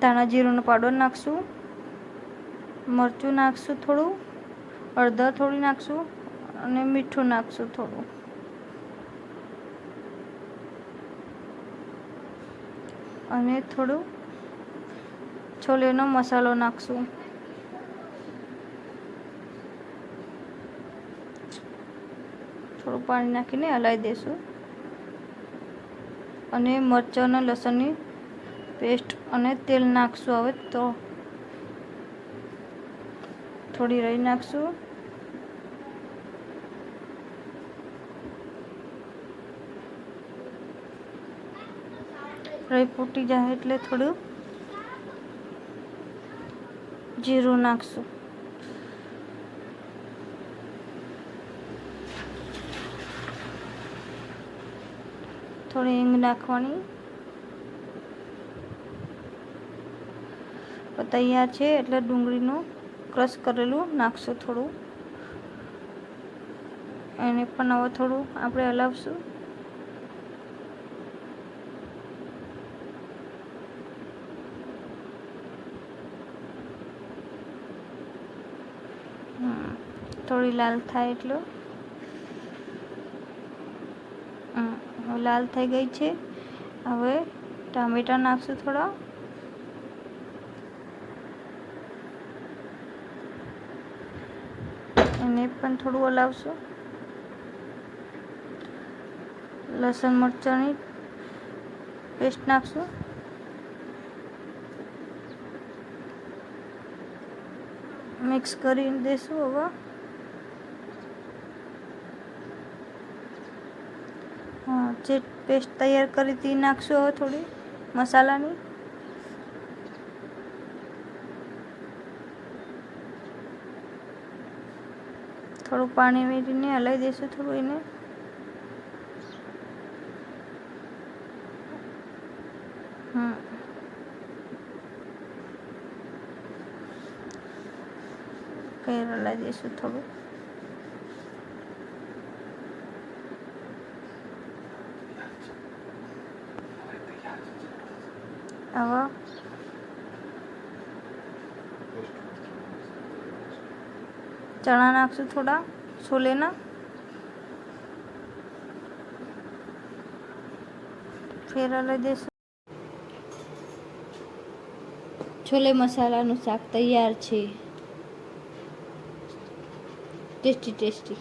ધાણા જીરુંનો પાવડર નાખશું, મરચું નાખશું થોડું હળદર થોડી નાખશું અને મીઠું નાખશું થોડું. અને થોડું છોલેનો મસાલો નાખશું. થોડું પાણી નાખીને હલાવી દઈશું અને મરચાં અને લસણની પેસ્ટ અને તેલ નાખશું. હવે તો થોડી રહી નાખશું. રહી ફૂટી જાય એટલે થોડું જીરું નાખશું. થોડી હિંગ નાખવાની. તૈયાર છે એટલે ડુંગળીનું ક્રશ કરેલું નાખશું થોડું. એને પણ હવે થોડું આપણે હલાવશું. થોડી લાલ થાય એટલો. લાલ થઈ ગઈ છે. હવે ટામેટાં નાખશું થોડા. એને પણ થોડું હલાવશું. લસણ, મરચાંની પેસ્ટ નાખશું. મિક્સ કરી દેશું હવે. જે પેસ્ટ તૈયાર કરી હતી નાખશું હવે થોડી મસાલાની. થોડું પાણી મેળવીને હલાવી દઈશું થોડું એને. ફેર હલાવી દઈશું થોડું. હવે ચણા નાખશું થોડા છોલેના. ફેરા લઈ દઈશું છોલે મસાલાનું શાક તૈયાર છે. Tasty tasty.